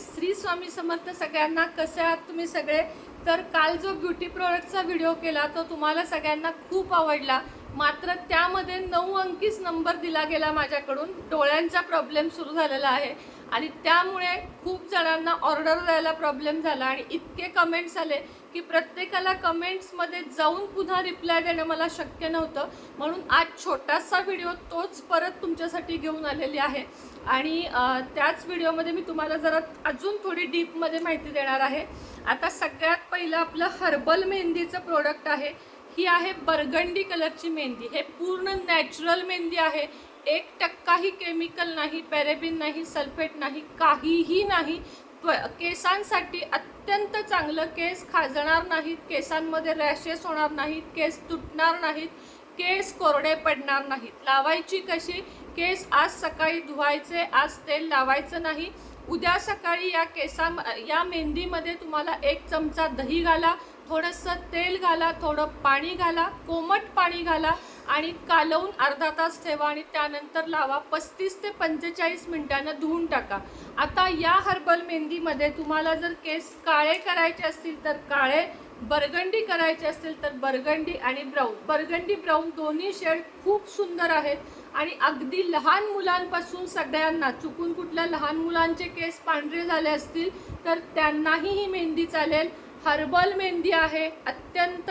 श्री स्वामी समर्थ सगळ्यांना कसे आहात तुम्ही सगळे? तर काल जो ब्युटी प्रोडक्टचा व्हिडिओ केला तो तुम्हाला सगळ्यांना खूप आवडला. मात्र त्यामध्ये नऊ अंकीच नंबर दिला गेला माझ्याकडून. डोळ्यांचा प्रॉब्लेम सुरू झालेला आहे. आणि त्यामुळे खूप जणांना ऑर्डर द्यायला प्रॉब्लेम झाला आणि इतके कमेंट्स आले. की प्रत्येकाला कमेंट्समध्ये जाऊन पुन्हा रिप्लाय देणं मला शक्य नव्हतं. म्हणून आज छोटासा व्हिडिओ तोच परत तुमच्यासाठी घेऊन आलेली आहे. आणि त्याच व्हिडिओमध्ये मी तुम्हाला जरा अजून थोडी डीपमध्ये माहिती देणार आहे. आता सगळ्यात पहिलं आपलं हर्बल मेहंदीचं प्रोडक्ट आहे. ही आहे बर्गंडी कलरची मेहंदी. हे पूर्ण नॅचरल मेहंदी आहे. एक टक्काही केमिकल नाही पॅरेबिन नाही सल्फेट नाही काहीही नाही. केसांसाठी अत्यंत चांगलं केस खाजणार नाहीत केसांमध्ये रॅशेस होणार नाहीत केस तुटणार नाहीत केस कोरडे पडणार नाहीत. लावायची कशी? केस आज सकाळी धुवायचे आज तेल लावायचं नाही. उद्या सकाळी या केसां या मेहंदीमध्ये तुम्हाला एक चमचा दही घाला थोडंसं तेल घाला थोडं पाणी घाला कोमट पाणी घाला आणि कालवून अर्धा तास ठेवा आणि त्यानंतर लावा. पस्तीस ते पंचेचाळीस मिनटानं धुवून टाका. आता या हर्बल मेहंदीमध्ये तुम्हाला जर केस काळे करायचे असतील तर काळे बरगंडी करायचे असतील तर बर्गंडी आणि ब्राऊन. बरगंडी ब्राऊन दोन्ही शेड खूप सुंदर आहेत आणि अगदी लहान मुलांपासून सगळ्यांना चुकून कुठल्या लहान मुलांचे केस पांढरे झाले असतील तर त्यांनाही ही मेहंदी चालेल. हर्बल मेहंदी आहे अत्यंत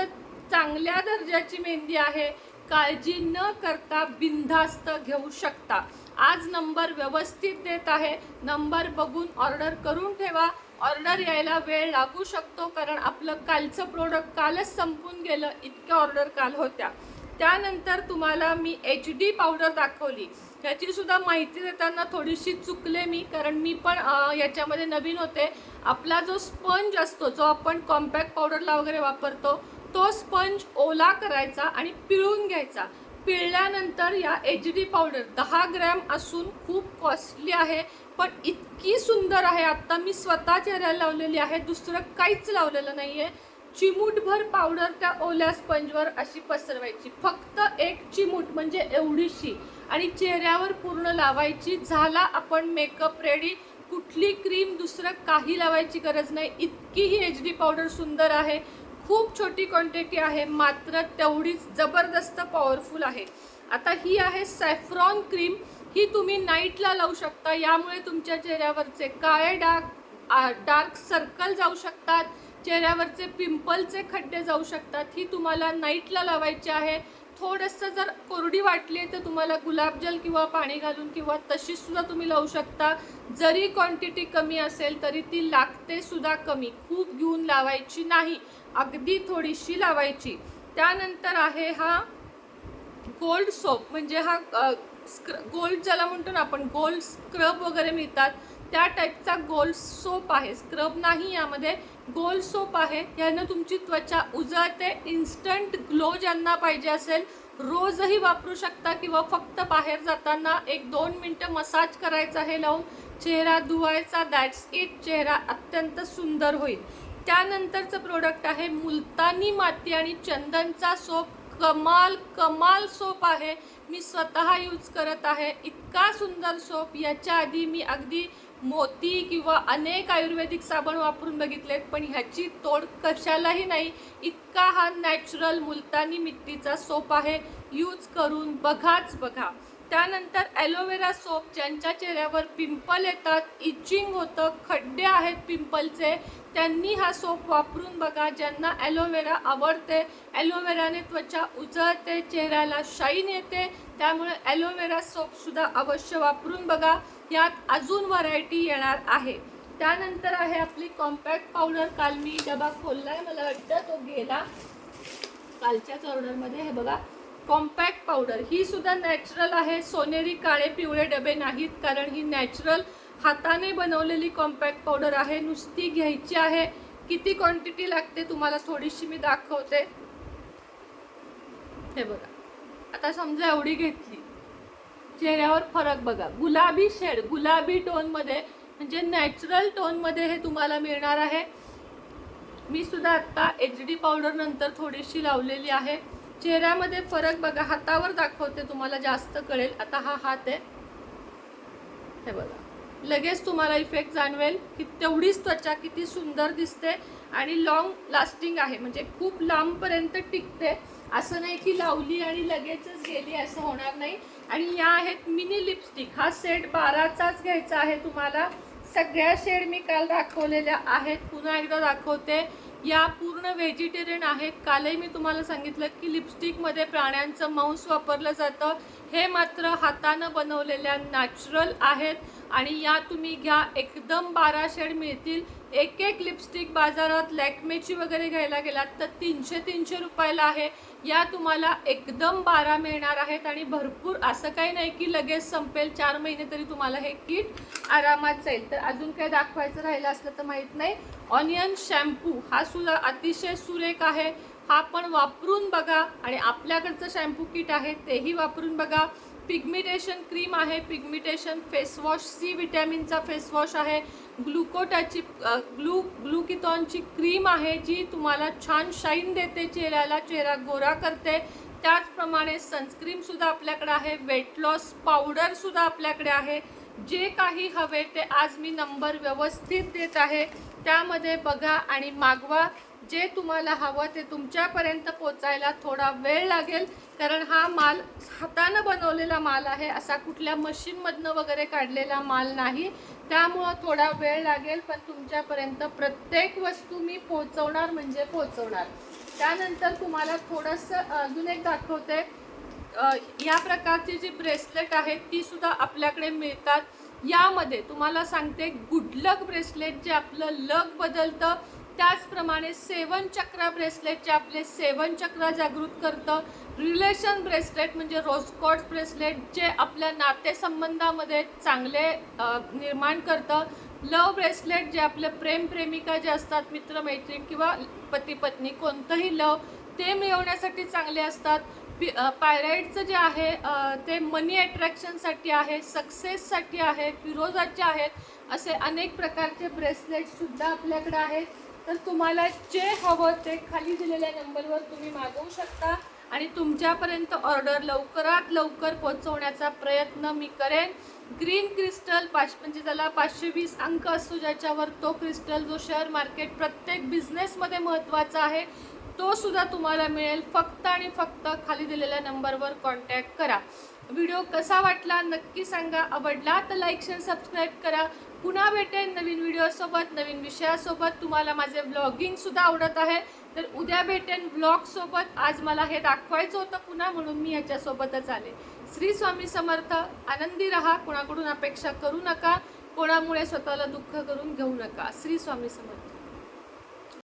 चांगल्या दर्जाची मेहंदी आहे. काळजी न करता बिनधास्त घेऊ शकता. आज नंबर व्यवस्थित देत आहे. नंबर बघून ऑर्डर करून ठेवा. ऑर्डर यायला वेळ लागू शकतो कारण आपलं कालचं प्रोडक्ट कालच संपून गेलं. इतक्या ऑर्डर काल होत्या. त्यानंतर तुम्हाला मी एच डी पावडर दाखवली. ह्याची सुद्धा माहिती देताना थोडीशी चुकले मी कारण मी पण याच्यामध्ये नवीन होते. आपला जो स्पंज असतो जो आपण कॉम्पॅक्ट पावडरला वगैरे वापरतो तो स्पंज ओला करायचा आणि पिळून घ्यायचा. पिळल्यानंतर या एच डी पावडर दहा ग्रॅम असून खूप कॉस्टली आहे पण इतकी सुंदर आहे. आत्ता मी स्वतः चेहऱ्याला लावलेली आहे दुसरं काहीच लावलेलं नाही आहे चिमूटभर पावडर त्या ओल्या स्पंजवर अशी पसरवायची. फक्त एक चिमूट म्हणजे एवढीशी. आणि चेहऱ्यावर पूर्ण लावायची. झाला आपण मेकअप रेडी कुठली क्रीम दुसरं काही लावायची गरज नाही. इतकी ही एच डी पावडर सुंदर आहे. खूप छोटी क्वांटिटी आहे. मात्र तेवढीच जबरदस्त पॉवरफुल आहे. आता ही आहे सॅफ्रॉन क्रीम ही तुम्ही नाईटला लावू शकता. यामुळे तुमच्या चेहऱ्यावरचे काळे डाग डार्क सर्कल जाऊ शकतात. चेहऱ्यावरचे पिंपलचे खड्डे जाऊ शकतात. ही तुम्हाला नाईटला लावायची आहे. थोडंसं जर कोरडी वाटली तर तुम्हाला गुलाबजल किंवा पाणी घालून किंवा तशी सुद्धा तुम्ही लावू शकता. जरी क्वांटिटी कमी असेल तरी ती लागते सुद्धा कमी. खूप घेऊन लावायची नाही. अगदी थोडीशी लावायची. त्यानंतर आहे हा गोल्ड सोप म्हणजे हा स्क्र गोल्ड ज्याला म्हणतो ना आपण गोल्ड स्क्रब वगैरे मिळतात. त्या टाईपचा गोल सोप आहे. स्क्रब नाही यामध्ये गोल सोप आहे. ह्यानं तुमची त्वचा उजळते इन्स्टंट ग्लो ज्यांना पाहिजे असेल रोजही वापरू शकता किंवा फक्त बाहेर जाताना एक दोन मिनटं मसाज करायचा हे लावून चेहरा धुवायचा दॅट्स इट चेहरा अत्यंत सुंदर होईल. त्यानंतरचं प्रोडक्ट आहे मुलतानी माती आणि चंदनचा सोप कमाल कमाल सोप आहे. मी स्वतः यूज करत आहे. इतका सुंदर सोप याच्या आधी मी अगदी मोती किंवा अनेक आयुर्वेदिक साबण वापरून बघितलेत पण ह्याची तोड कशालाही नाही. इतका हा नॅचरल मुलतानी मिट्टीचा सोप आहे. यूज करून बघाच बघा. त्यानंतर ॲलोवेरा सोप ज्यांच्या चेहऱ्यावर पिंपल येतात इचिंग होतं खड्डे आहेत पिंपलचे त्यांनी हा सोप वापरून बघा. ज्यांना ॲलोवेरा आवडते ॲलोवेराने त्वचा उजळते चेहऱ्याला शाईन येते. त्यामुळे ॲलोवेरा सोपसुद्धा अवश्य वापरून बघा. यात अजून व्हरायटी येणार आहे. त्यानंतर आहे आपली कॉम्पॅक्ट पावडर काल मी डबा खोलला आहे. मला वाटतं तो गेला. कालच्याच ऑर्डरमध्ये हे बघा कॉम्पॅक्ट पावडर ही सुद्धा नॅचरल आहे. सोनेरी काळे पिवळे डबे नाहीत कारण ही नॅचरल हाताने बनवलेली कॉम्पॅक्ट पावडर आहे. नुसती घ्यायची आहे. किती क्वांटिटी लागते तुम्हाला थोडीशी मी दाखवते. हे बघा. आता समजा एवढी घेतली. चेहऱ्यावर फरक बघा. गुलाबी शेड गुलाबी टोनमध्ये म्हणजे नॅचरल टोनमध्ये हे तुम्हाला मिळणार आहे. मी सुद्धा आत्ता एच डी पावडर नंतर थोडीशी लावलेली आहे. चेहऱ्यामध्ये फरक बघा. हातावर दाखवते तुम्हाला जास्त कळेल. आता हा हात आहे. हे बघा. लगेच तुम्हाला इफेक्ट जाणवेल की तेवढीच त्वचा किती सुंदर दिसते आणि लॉंग लास्टिंग आहे. म्हणजे खूप लांबपर्यंत टिकते. असं नाही की लावली आणि लगेचच गेली असं होणार नाही. आणि या आहेत मिनी लिपस्टिक हा सेट बाराचाच घ्यायचा आहे तुम्हाला. सगळ्या शेड मी काल दाखवलेल्या आहेत. पुन्हा एकदा दाखवते. या पूर्ण व्हेजिटेरियन आहेत. कालही मी तुम्हाला सांगितलं की लिपस्टिकमध्ये प्राण्यांचं मांस वापरलं जातं. हे मात्र हातानं बनवलेल्या नॅचरल आहेत. आणि या तुम्ही घ्या एकदम बारा शेड मिळतील. एक एक लिपस्टिक बाजारात लॅक्मेची वगैरे घ्यायला गेलात तर तीनशे तीनशे रुपयाला आहे. या तुम्हाला एकदम बारा मिळणार आहेत आणि भरपूर असं काही नाही की लगेच संपेल चार महिने तरी तुम्हाला हे किट आरामात जाईल. तर अजून काही दाखवायचं राहिलं असलं तर माहीत नाही. ऑनियन शॅम्पू हा सुद्धा अतिशय सुरेख आहे. हा पण वापरून बघा आणि आपल्याकडचं शॅम्पू किट आहे तेही वापरून बघा. पिग्मिटेशन क्रीम आहे पिग्मिटेशन फेसवॉश सी विटॅमिनचा फेसवॉश आहे ग्लुकोटाची ग्लू ग्लुकिथॉनची क्रीम आहे जी तुम्हाला छान शाईन देते चेहऱ्याला चेहरा गोरा करते. त्याचप्रमाणे सनस्क्रीमसुद्धा आपल्याकडे आहे वेट लॉस पावडरसुद्धा आपल्याकडे आहे. जे काही हवे ते आज मी नंबर व्यवस्थित देत आहे. त्यामध्ये बघा आणि मागवा जे तुम्हाला हवं ते तुमच्यापर्यंत पोचायला थोडा वेळ लागेल. कारण हा माल हातानं बनवलेला माल आहे. असा कुठल्या मशीनमधनं वगैरे काढलेला माल नाही. त्यामुळं थोडा वेळ लागेल पण तुमच्यापर्यंत प्रत्येक वस्तू मी पोचवणार म्हणजे पोचवणार. त्यानंतर तुम्हाला थोडंसं अजून एक दाखवते. या प्रकारची जी ब्रेसलेट आहेत ती सुद्धा आपल्याकडे मिळतात. यामध्ये तुम्हाला सांगते गुडलक ब्रेसलेट जे आपलं लक बदलतं त्याचप्रमाणे सेवन चक्र ब्रेसलेट जे आपले सेवन चक्र जागृत करतं. रिलेशन ब्रेसलेट म्हणजे रोजकॉट ब्रेसलेट जे आपल्या नातेसंबंधामध्ये चांगले निर्माण करतं. लव ब्रेसलेट जे आपले प्रेम प्रेमिका जे असतात मित्रमैत्रीण किंवा पती पत्नी कोणतंही लव ते मिळवण्यासाठी चांगले असतात. पि पायराईडचं जे आहे ते मनी अट्रॅक्शनसाठी आहे सक्सेससाठी आहे फिरोजाचे आहेत असे अनेक प्रकारचे ब्रेसलेटसुद्धा आपल्याकडे आहेत. तर तुम्हाला जे हवं ते खाली दिलेल्या नंबरवर तुम्ही मागवू शकता आणि तुमच्यापर्यंत ऑर्डर लवकरात लवकर पोहोचवण्याचा प्रयत्न मी करेन. ग्रीन क्रिस्टल पाच म्हणजे त्याला पाचशे वीस अंक असतो ज्याच्यावर तो क्रिस्टल जो शेअर मार्केट प्रत्येक बिझनेसमध्ये महत्त्वाचा आहे. तो सुद्धा तुम्हाला मिळेल. फक्त आणि फक्त खाली दिलेल्या नंबरवर कॉन्टॅक्ट करा. व्हिडिओ कसा वाटला नक्की सांगा. आवडला तर लाईक शेअर सबस्क्राईब करा. पुन्हा भेटेन नवीन व्हिडिओसोबत नवीन विषयासोबत. तुम्हाला माझे ब्लॉगिंगसुद्धा आवडत आहे. तर उद्या भेटेन ब्लॉगसोबत आज मला हे दाखवायचं होतं पुन्हा म्हणून मी ह्याच्यासोबतच आले. श्री स्वामी समर्थ आनंदी रहा. कोणाकडून अपेक्षा करू नका. कोणामुळे स्वतःला दुःख करून घेऊ नका. श्री स्वामी समर्थ.